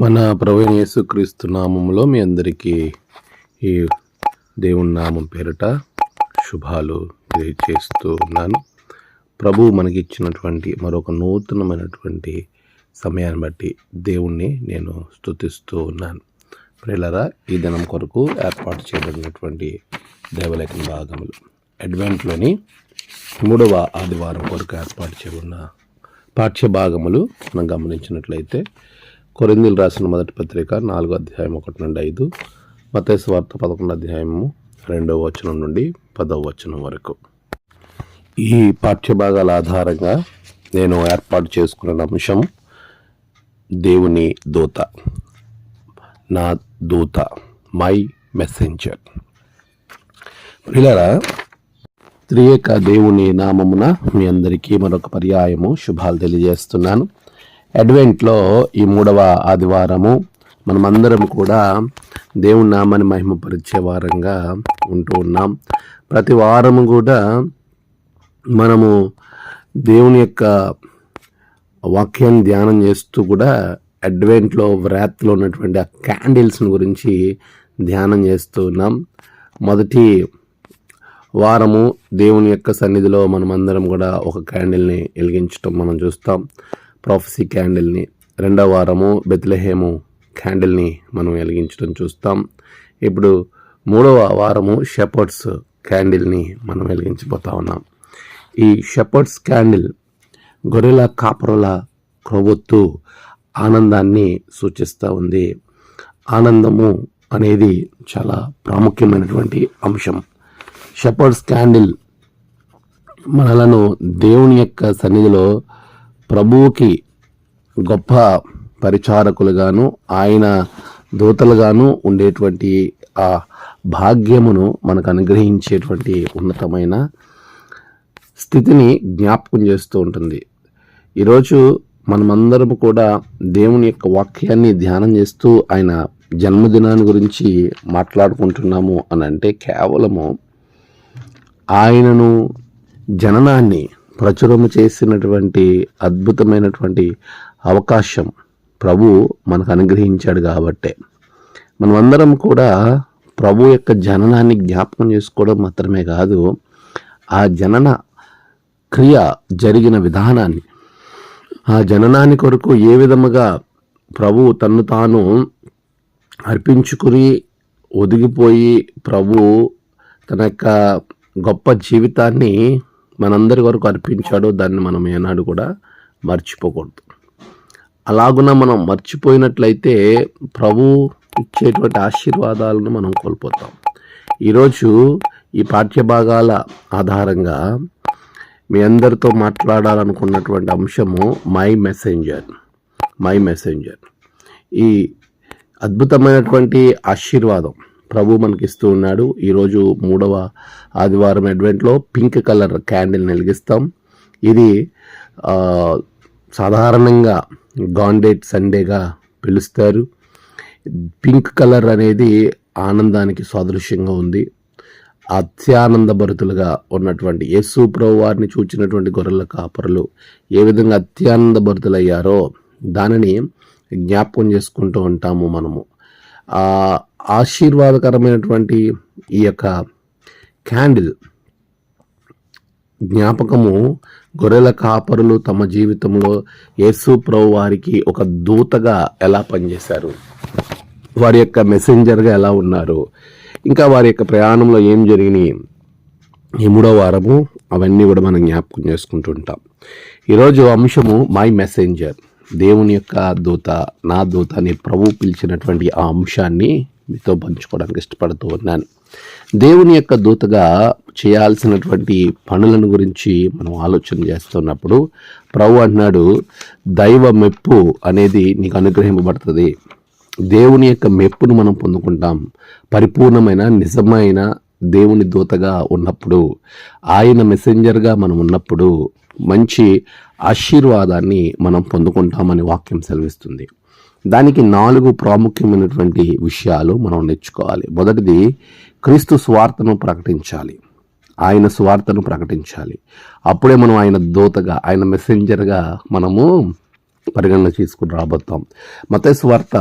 మన ప్రవీణ యేసుక్రీస్తు నామంలో మీ అందరికీ ఈ దేవుని నామం పేరిట శుభాలు తెలియచేస్తూ ఉన్నాను. ప్రభు మనకి ఇచ్చినటువంటి మరొక నూతనమైనటువంటి సమయాన్ని బట్టి దేవుణ్ణి నేను స్తుతిస్తూ ఉన్నాను. ప్రిలరా ఈ దినం కొరకు ఏర్పాటు చేయబడినటువంటి దేవలేఖన భాగములు. అడ్వెంట్లోని మూడవ ఆదివారం కొరకు ఏర్పాటు చేయబడిన పాఠ్య భాగములు మనం గమనించినట్లయితే కొరిందీలు రాసిన మొదటి పత్రిక నాలుగో అధ్యాయం ఒకటి నుండి ఐదు మతేశ వార్త పదకొండు అధ్యాయము రెండవ వచనం నుండి పదవ వచనం వరకు. ఈ పాఠ్య భాగాల ఆధారంగా నేను ఏర్పాటు చేసుకున్న అంశం దేవుని దూత. నా దూత మై మెసెంజర్. ప్రిలరా త్రియేక దేవుని నామమున మీ అందరికీ మరొక పర్యాయము శుభాలు తెలియజేస్తున్నాను. అడ్వెంట్లో ఈ మూడవ ఆదివారము మనమందరం కూడా దేవుని నామాన్ని మహిమపరిచే వారంగా ఉంటూ ఉన్నాం. ప్రతి వారము కూడా మనము దేవుని యొక్క వాక్యాన్ని ధ్యానం చేస్తూ కూడా అడ్వెంట్లో వ్రాత్లో ఉన్నటువంటి ఆ క్యాండిల్స్ని గురించి ధ్యానం చేస్తూ ఉన్నాం. మొదటి వారము దేవుని యొక్క సన్నిధిలో మనమందరం కూడా ఒక క్యాండిల్ని వెలిగించటం మనం చూస్తాం. ప్రాఫసీ క్యాండిల్ని రెండవ వారము బెత్లహేము క్యాండిల్ని మనం వెలిగించడం చూస్తాం. ఇప్పుడు మూడవ వారము షెపర్డ్స్ క్యాండిల్ని మనం వెలిగించబోతా ఉన్నాం. ఈ షెపర్డ్స్ క్యాండిల్ గొర్రెల కాపరుల క్రొవ్వొత్తు ఆనందాన్ని సూచిస్తూ ఉంది. ఆనందము అనేది చాలా ప్రాముఖ్యమైనటువంటి అంశం. షెపర్డ్స్ క్యాండిల్ మనలను దేవుని యొక్క సన్నిధిలో ప్రభువుకి గొప్ప పరిచారకులుగాను ఆయన దూతలుగాను ఉండేటువంటి ఆ భాగ్యమును మనకు అనుగ్రహించేటువంటి ఉన్నతమైన స్థితిని జ్ఞాపకం చేస్తూ ఉంటుంది. ఈరోజు మనమందరం కూడా దేవుని యొక్క వాక్యాన్ని ధ్యానం చేస్తూ ఆయన జన్మదినాన్ని గురించి మాట్లాడుకుంటున్నాము అని అంటే కేవలము ఆయనను జననాన్ని ప్రచురము చేసినటువంటి అద్భుతమైనటువంటి అవకాశం ప్రభు మనకు అనుగ్రహించాడు కాబట్టే. మనమందరం కూడా ప్రభు యొక్క జననాన్ని జ్ఞాపకం చేసుకోవడం మాత్రమే కాదు ఆ జనన క్రియ జరిగిన విధానాన్ని ఆ జననాన్ని కొరకు ఏ విధముగా ప్రభు తన్ను తాను అర్పించుకుని ఒదిగిపోయి ప్రభు తన యొక్క గొప్ప జీవితాన్ని మనందరి వరకు అర్పించాడో దాన్ని మనం ఏనాడు కూడా మర్చిపోకూడదు. అలాగున మనం మర్చిపోయినట్లయితే ప్రభు ఇచ్చేటువంటి ఆశీర్వాదాలను మనం కోల్పోతాం. ఈరోజు ఈ పాఠ్యభాగాల ఆధారంగా మీ అందరితో మాట్లాడాలనుకున్నటువంటి అంశము మై మెసెంజర్ మై మెసెంజర్. ఈ అద్భుతమైనటువంటి ఆశీర్వాదం ప్రభు మనకి ఇస్తూ ఉన్నాడు. ఈరోజు మూడవ ఆదివారం అడ్వెంట్లో పింక్ కలర్ క్యాండిల్ వెలిగిస్తాం. ఇది సాధారణంగా గాండేట్ సండేగా పిలుస్తారు. పింక్ కలర్ అనేది ఆనందానికి సాదృశ్యంగా ఉంది. అత్యానందభరితులుగా ఉన్నటువంటి యేసు ప్రభు వారిని చూచినటువంటి గొర్రెల కాపరులు ఏ విధంగా అత్యానందభరితులయ్యారో దానిని జ్ఞాపకం చేసుకుంటూ ఉంటాము మనము. ఆశీర్వాదకరమైనటువంటి ఈ యొక్క క్యాండిల్ జ్ఞాపకము గొర్రెల కాపరులు తమ జీవితంలో యేసు ప్రభు వారికి ఒక దూతగా ఎలా పనిచేశారు? వారి యొక్క మెసెంజర్గా ఎలా ఉన్నారు? ఇంకా వారి యొక్క ప్రయాణంలో ఏం జరిగినాయి? ఈ మూడో వారము అవన్నీ కూడా మనం జ్ఞాపకం చేసుకుంటూ ఉంటాం ఈరోజు అంశము మై మెసెంజర్. దేవుని యొక్క దూత నా దూత అని ప్రభు పిలిచినటువంటి ఆ అంశాన్ని మీతో పంచుకోవడానికి ఇష్టపడుతూ ఉన్నాను. దేవుని యొక్క దూతగా చేయాల్సినటువంటి పనులను గురించి మనం ఆలోచన చేస్తున్నప్పుడు ప్రభు అన్నాడు దైవ మెప్పు అనేది నీకు అనుగ్రహింపబడుతుంది. దేవుని యొక్క మెప్పును మనం పొందుకుంటాం. పరిపూర్ణమైన నిజమైన దేవుని దూతగా ఉన్నప్పుడు ఆయన మెసెంజర్గా మనం ఉన్నప్పుడు మంచి ఆశీర్వాదాన్ని మనం పొందుకుంటామని వాక్యం సెలవిస్తుంది. దానికి నాలుగు ప్రాముఖ్యమైనటువంటి విషయాలు మనం నేర్చుకోవాలి. మొదటిది క్రీస్తు స్వార్థను ప్రకటించాలి. ఆయన స్వార్థను ప్రకటించాలి. అప్పుడే మనం ఆయన దూతగా ఆయన మెసెంజర్గా మనము పరిగణన తీసుకుని రాబోతాం. మత స్వార్థ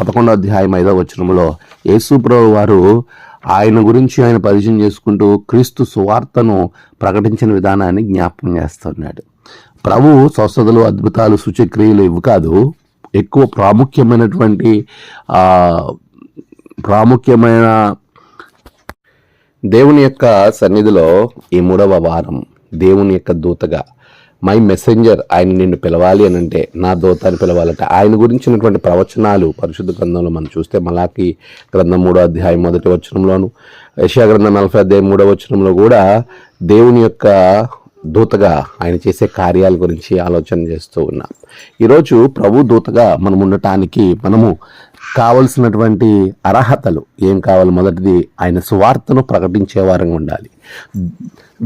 పదకొండో అధ్యాయం ఐదో వచనంలో యేసుప్రభు వారు ఆయన గురించి ఆయన పరిచయం చేసుకుంటూ క్రీస్తు సువార్తను ప్రకటించిన విధానాన్ని జ్ఞాపకం చేస్తున్నాడు. ప్రభు స్వస్థతలు అద్భుతాలు సూచక్రియలు ఇవి కాదు ఎక్కువ ప్రాముఖ్యమైనటువంటి ప్రాముఖ్యమైన దేవుని యొక్క సన్నిధిలో ఈ మూడవ వారం దేవుని యొక్క దూతగా మై మెసెంజర్ ఆయన నిన్ను పిలవాలి అని అంటే నా దూతాన్ని పిలవాలంటే. ఆయన గురించినటువంటి ప్రవచనాలు పరిశుద్ధ గ్రంథంలో మనం చూస్తే మలాకి గ్రంథం మూడో అధ్యాయం మొదటి వచనంలోను యశా గ్రంథం నలభై అధ్యాయం మూడో వచనంలో కూడా దేవుని యొక్క దూతగా ఆయన చేసే కార్యాల గురించి ఆలోచన చేస్తూ ఉన్నాం. ఈరోజు ప్రభు దూతగా మనం ఉండటానికి మనము కావలసినటువంటి అర్హతలు ఏం కావాలి? మొదటిది ఆయన సువార్తను ప్రకటించేవారంగా ఉండాలి.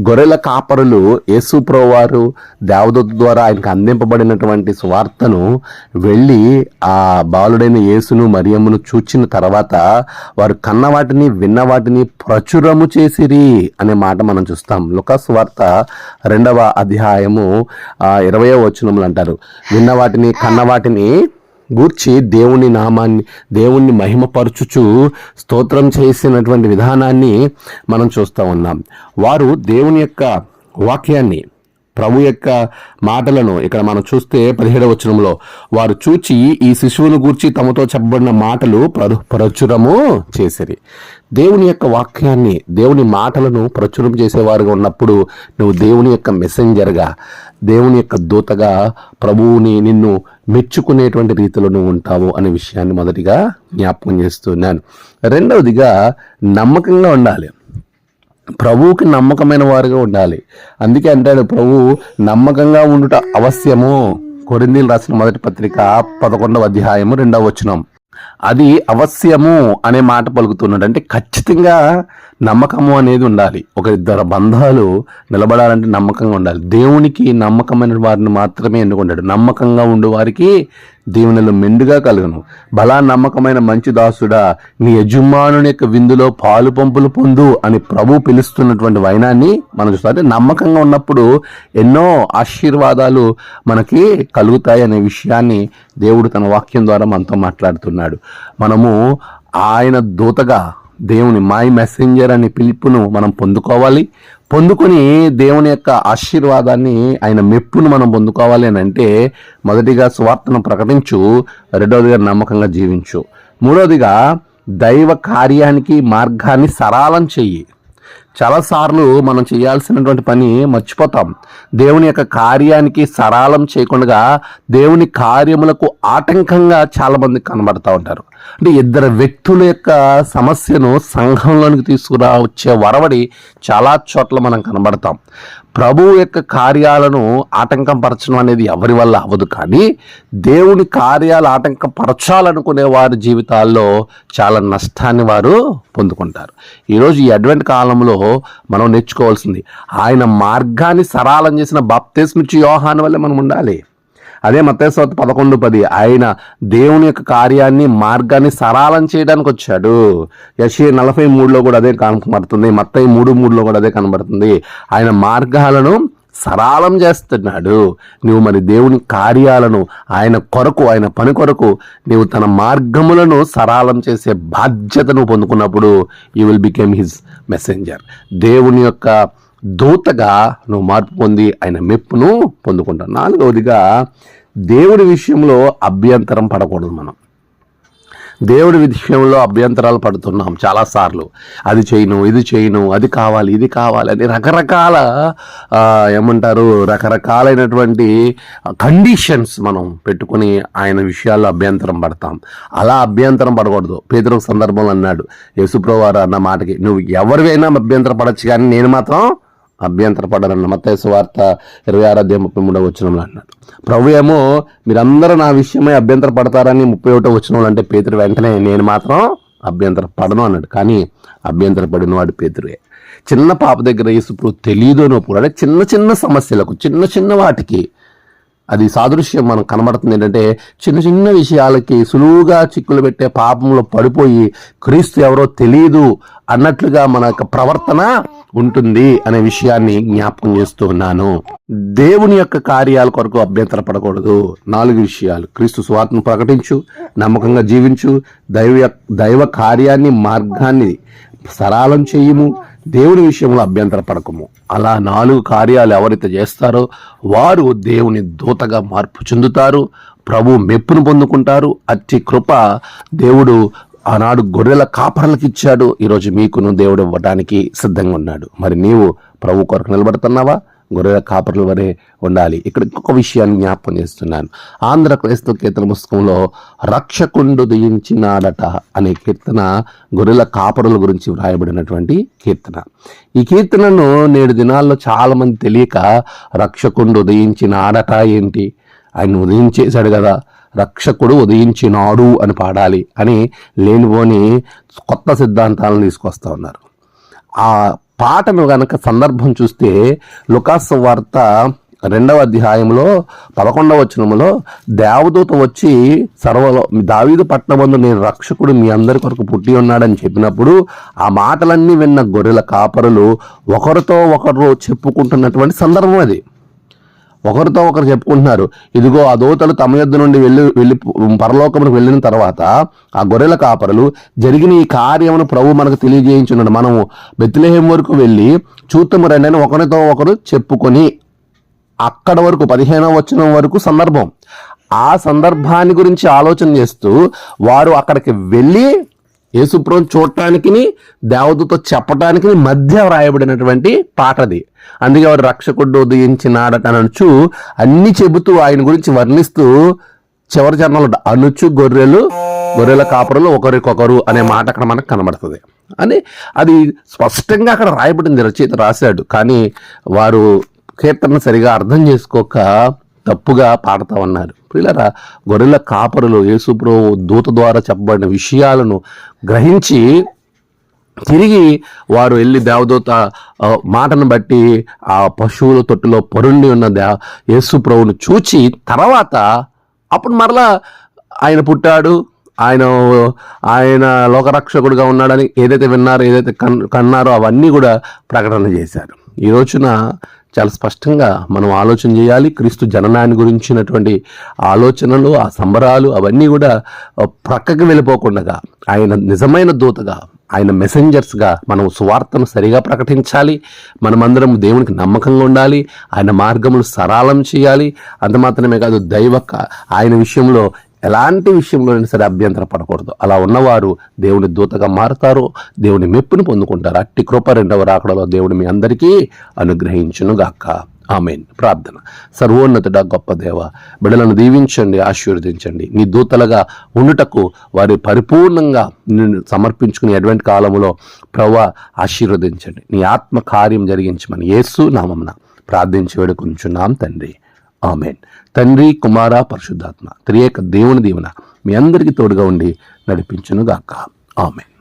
గొర్రెల కాపరులు యేసు వారు దేవదూత ద్వారా ఆయనకు అందింపబడినటువంటి సువార్తను వెళ్ళి ఆ బాలుడైన యేసును మరియమ్మను చూచిన తర్వాత వారు కన్న వాటిని విన్న వాటిని ప్రచురము చేసిరి అనే మాట మనం చూస్తాం. లుకాస్ వార్త రెండవ అధ్యాయము ఇరవయో వచనములు అంటారు. విన్న వాటిని కన్న వాటిని గూర్చి దేవుని నామాన్ని దేవుణ్ణి మహిమపరచుచు స్తోత్రం చేసినటువంటి విధానాన్ని మనం చూస్తూ ఉన్నాం. వారు దేవుని యొక్క వాక్యాన్ని ప్రభు యొక్క మాటలను ఇక్కడ మనం చూస్తే పదిహేడవ వచనంలో వారు చూచి ఈ శిశువును గూర్చి తమతో చెప్పబడిన మాటలు ప్ర- ప్రచురము చేసిరి. దేవుని యొక్క వాక్యాన్ని దేవుని మాటలను ప్రచురం చేసేవారుగా ఉన్నప్పుడు నువ్వు దేవుని యొక్క మెసెంజర్గా దేవుని యొక్క దూతగా ప్రభువుని నిన్ను మెచ్చుకునేటువంటి రీతిలో నువ్వు ఉంటావు అనే విషయాన్ని మొదటిగా జ్ఞాపకం చేస్తున్నాను. రెండవదిగా నమ్మకంగా ఉండాలి. ప్రభువుకి నమ్మకమైన వారుగా ఉండాలి. అందుకే అంటాడు ప్రభు నమ్మకంగా ఉండుట అవశ్యము. కొరిందీలు రాసిన మొదటి పత్రిక పదకొండవ అధ్యాయము రెండవ వచనం. అది అవశ్యము అనే మాట పలుకుతున్నాడు. అంటే ఖచ్చితంగా నమ్మకము అనేది ఉండాలి. ఒక ఇద్దరు బంధాలు నిలబడాలంటే నమ్మకంగా ఉండాలి. దేవునికి నమ్మకమైన వారిని మాత్రమే ఎన్నుకుంటాడు. నమ్మకంగా ఉండు వారికి దీవెనలు మెండుగా కలుగును. బలా నమ్మకమైన మంచి దాసుడా నీ యజమానుని యొక్క విందులో పాలు పంపులు పొందు అని ప్రభు పిలుస్తున్నటువంటి వైనాన్ని మనం చూస్తాం నమ్మకంగా ఉన్నప్పుడు ఎన్నో ఆశీర్వాదాలు మనకి కలుగుతాయి అనే విషయాన్ని దేవుడు తన వాక్యం ద్వారా మనతో మాట్లాడుతున్నాడు. మనము ఆయన దూతగా దేవుని మై మెసెంజర్ అనే పిలుపును మనం పొందుకోవాలి. పొందుకొని దేవుని యొక్క ఆశీర్వాదాన్ని ఆయన మెప్పును మనం పొందుకోవాలి అని అంటే మొదటిగా సువార్తను ప్రకటించు రెండవదిగా నమ్మకంగా జీవించు. మూడవదిగా దైవ కార్యానికి మార్గాన్ని సరళం చెయ్యి. చాలాసార్లు మనం చేయాల్సినటువంటి పని మర్చిపోతాం. దేవుని యొక్క కార్యానికి సరళం చేయకుండా దేవుని కార్యములకు ఆటంకంగా చాలామంది కనబడుతూ కనబడతా ఉంటారు. అంటే ఇద్దరు వ్యక్తుల యొక్క సమస్యను సంఘంలోనికి తీసుకురా వచ్చే వరవడి చాలా చోట్ల మనం కనబడతాం. ప్రభువు యొక్క కార్యాలను ఆటంకం పరచడం అనేది ఎవరి వల్ల అవ్వదు కానీ దేవుని కార్యాలు ఆటంకం పరచాలనుకునే వారి జీవితాల్లో చాలా నష్టాన్ని వారు పొందుకుంటారు. ఈరోజు ఈ అడ్వెంట్ కాలంలో మనం నేర్చుకోవాల్సింది ఆయన మార్గాన్ని సరళం చేసిన బాప్తేస్మిచ్చి యోహాన్ వల్లే మనం ఉండాలి. అదే మతేశ్వత పదకొండు పది. ఆయన దేవుని యొక్క కార్యాన్ని మార్గాన్ని సరళం చేయడానికి వచ్చాడు యశి నలభై మూడులో కూడా అదే కనబడుతుంది. మత్తయి మూడు మూడులో కూడా అదే కనబడుతుంది. ఆయన మార్గాలను సరళం చేస్తున్నాడు. నువ్వు మరి దేవుని కార్యాలను ఆయన కొరకు ఆయన పని కొరకు నీవు తన మార్గములను సరళం చేసే బాధ్యతను పొందుకున్నప్పుడు you will become his messenger దేవుని యొక్క దూతగా నువ్వు మార్పు పొంది ఆయన మెప్పును పొందుకుంటావు. నాలుగవదిగా దేవుడి విషయంలో అభ్యంతరం పడకూడదు మనం. దేవుడి విషయంలో అభ్యంతరాలు పడుతున్నాం చాలాసార్లు. అది చేయను ఇది చేయను అది కావాలి ఇది కావాలి అని రకరకాల ఏమంటారు రకరకాలైనటువంటి కండిషన్స్ మనం పెట్టుకుని ఆయన విషయాల్లో అభ్యంతరం పడతాం. అలా అభ్యంతరం పడకూడదు. పేదరు సందర్భంలో అన్నాడు యేసుప్రవారు అన్న మాటకి నువ్వు ఎవరివైనా అభ్యంతర పడచ్చు కానీ నేను మాత్రం అభ్యంతరపడనన్న మత్తైసు వార్త ఇరవై ఆరు అధ్యాయం ముప్పై మూడో వచనంలో అన్నాడు ప్రభు ఏమో మీరందరూ నా విషయమై అభ్యంతర పడతారని ముప్పై ఒకటో వచనంలో అంటే పేతురు వెంటనే నేను మాత్రం అభ్యంతర పడను అన్నాడు. కానీ అభ్యంతర పడినవాడు పేతురే. చిన్న పాప దగ్గర యేసుప్రభు తెలియదు అన్నప్పుడు అంటే చిన్న చిన్న సమస్యలకు చిన్న చిన్న వాటికి అది సాదృశ్యం మనం కనబడుతుంది ఏంటంటే చిన్న చిన్న విషయాలకి సులువుగా చిక్కులు పెట్టే పాపంలో పడిపోయి క్రీస్తు ఎవరో తెలియదు అన్నట్లుగా మన యొక్క ప్రవర్తన ఉంటుంది అనే విషయాన్ని జ్ఞాపకం చేస్తూ ఉన్నాను. దేవుని యొక్క కార్యాల కొరకు అభ్యంతర పడకూడదు నాలుగు విషయాలు. క్రీస్తు స్వార్థను ప్రకటించు నమ్మకంగా జీవించు దైవ దైవ కార్యాన్ని మార్గాన్ని సరళం చేయము. దేవుని విషయంలో అభ్యంతర పడకము. అలా నాలుగు కార్యాలు ఎవరైతే చేస్తారో వారు దేవుని దూతగా మార్పు చెందుతారు ప్రభు మెప్పును పొందుకుంటారు అట్టి కృప దేవుడు ఆనాడు గొర్రెల కాపరలకు ఇచ్చాడు ఈరోజు మీకును దేవుడు ఇవ్వడానికి సిద్ధంగా ఉన్నాడు. మరి నీవు ప్రభు కొరకు నిలబడుతున్నావా? గొర్రెల కాపర్ల వరే ఉండాలి. ఇక్కడ ఇంకొక విషయాన్ని జ్ఞాపకం చేస్తున్నాను. ఆంధ్ర క్రైస్తవ కీర్తన పుస్తకంలో రక్షకుండు దయించినాడట అనే కీర్తన గొర్రెల కాపరుల గురించి వ్రాయబడినటువంటి కీర్తన. ఈ కీర్తనను నేడు దినాల్లో చాలామంది తెలియక రక్షకుండు ఉదయించినాడట ఏంటి? ఆయన ఉదయించేశాడు కదా. రక్షకుడు ఉదయించినాడు అని పాడాలి అని లేనిపోని కొత్త సిద్ధాంతాలను తీసుకొస్తా ఉన్నారు. ఆ పాటను గనక సందర్భం చూస్తే లుకాస్ వార్త రెండవ అధ్యాయంలో పదకొండవ వచనములో దేవదూత వచ్చి సర్వలో దావీదు పట్టణమందు నేను రక్షకుడు మీ అందరి కొరకు పుట్టి ఉన్నాడని చెప్పినప్పుడు ఆ మాటలన్నీ విన్న గొర్రెల కాపరులు ఒకరితో ఒకరు చెప్పుకుంటున్నటువంటి సందర్భం అది. ఒకరితో ఒకరు చెప్పుకుంటున్నారు. ఇదిగో ఆ దోతలు తమ యొద్ నుండి వెళ్ళి వెళ్ళి పరలోకములకు వెళ్ళిన తర్వాత ఆ గొర్రెల కాపరులు జరిగిన ఈ కార్యమును ప్రభు మనకు తెలియజేయించున్నాడు. మనము బెత్తిలేహం వరకు వెళ్ళి చూత్తము రండి అని ఒకరితో ఒకరు చెప్పుకొని అక్కడ వరకు పదిహేనవ వచ్చిన వరకు సందర్భం. ఆ సందర్భాన్ని గురించి ఆలోచన చేస్తూ వారు అక్కడికి వెళ్ళి యేసుప్రం చూడటానికి దేవదూత చెప్పటానికి మధ్య వ్రాయబడినటువంటి పాటది. అందుకే వాడు రక్షకుడు ఉదయించినాడట అనొచ్చు. అన్ని చెబుతూ ఆయన గురించి వర్ణిస్తూ చివరి చరణంలో అనుచు గొర్రెలు గొర్రెల కాపురలు ఒకరికొకరు అనే మాట అక్కడ మనకు కనబడుతుంది. అని అది స్పష్టంగా అక్కడ రాయబడింది. రచయిత రాశాడు. కానీ వారు కీర్తన సరిగా అర్థం చేసుకోక తప్పుగా పాడతా ఉన్నారు పిల్లరా గొర్రెల కాపరులు యేసుప్రో దూత ద్వారా చెప్పబడిన విషయాలను గ్రహించి తిరిగి వారు వెళ్ళి దేవదూత మాటను బట్టి ఆ పశువుల తొట్టులో పొరుండి ఉన్న దే యేసుప్రభును చూచి తర్వాత అప్పుడు మరలా ఆయన పుట్టాడు. ఆయన ఆయన లోకరక్షకుడుగా ఉన్నాడని ఏదైతే విన్నారో ఏదైతే కన్ కన్నారో అవన్నీ కూడా ప్రకటన చేశారు. ఈ రోజున చాలా స్పష్టంగా మనం ఆలోచన చేయాలి. క్రీస్తు జననాన్ని గురించినటువంటి ఆలోచనలు ఆ సంబరాలు అవన్నీ కూడా ప్రక్కకి వెళ్ళిపోకుండా ఆయన నిజమైన దూతగా ఆయన మెసెంజర్స్గా మనం సువార్తను సరిగా ప్రకటించాలి. మనమందరం దేవునికి నమ్మకంగా ఉండాలి. ఆయన మార్గములు సరళం చేయాలి. అంత మాత్రమే కాదు దైవ ఆయన విషయంలో ఎలాంటి విషయంలోనైనా సరే అభ్యంతర పడకూడదు. అలా ఉన్నవారు దేవుని దూతగా మారుతారు దేవుని మెప్పును పొందుకుంటారు. అట్టి కృప రెండవ రాకడలో దేవుని మీ అందరికీ అనుగ్రహించునుగాక. ఆమెన్. ప్రార్థన. సర్వోన్నతుడ గొప్ప దేవ బిడలను దీవించండి ఆశీర్వదించండి. నీ దూతలుగా ఉండుటకు వారి పరిపూర్ణంగా నిన్ను సమర్పించుకుని అడ్వెంట్ కాలంలో ప్రవ్వ ఆశీర్వదించండి. నీ ఆత్మ కార్యం జరిగించమని యేసు నామమున ప్రార్థించి వేడుకుంటున్నాం తండ్రి. ఆమెన్. తండ్రి కుమార పరిశుద్ధాత్మ త్రియేక దేవుని దీవన మీ అందరికీ తోడుగా ఉండి నడిపించునుగాక. ఆమెన్.